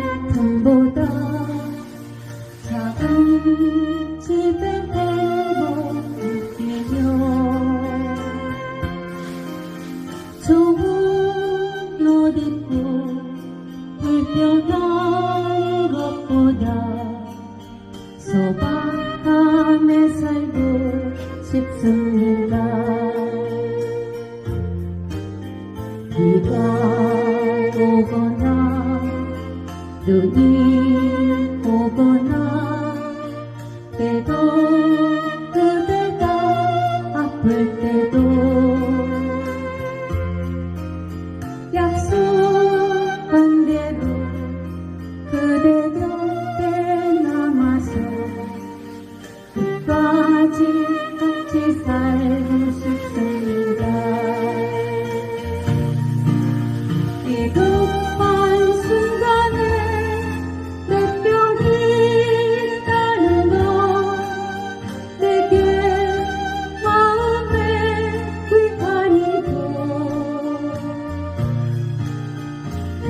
말같은보다 작은 집에 대고 느끼며 좋은 옷 입고 불편한 것보다 소박함에 살고 싶습니다. 오거나 눈이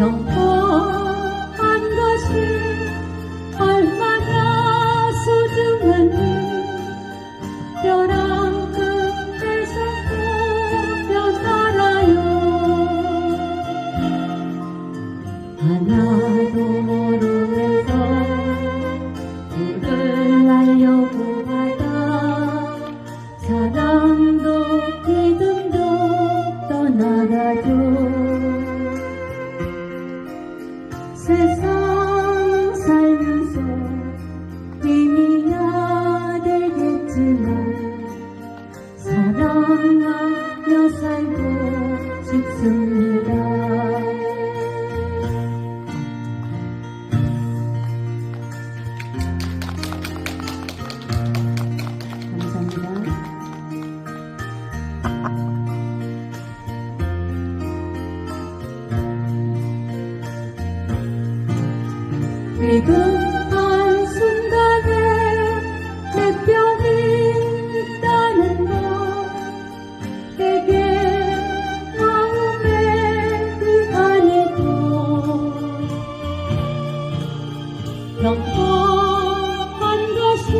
평범한 것이 얼마나 소중한지 벼랑 끝에서 보며 살아요. 하나도 불을 날려고 하다. 사랑도 믿음도 떠나가죠 싶습니다. 감사합니다. 위급한 평범한 것이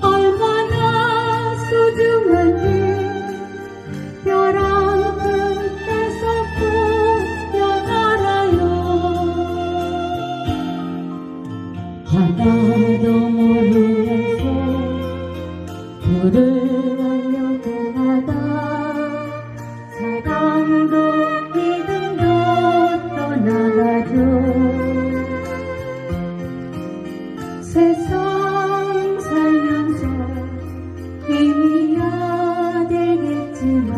얼마나 소중한지 벼랑 끝에서 보며 알아요. 하나도 모르면서 불을 세상 살면서 힘이야 되겠지만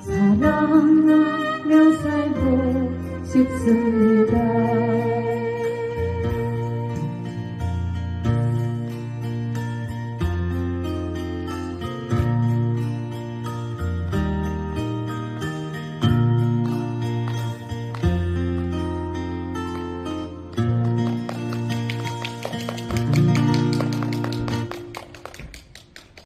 사랑하며 살고 싶습니다.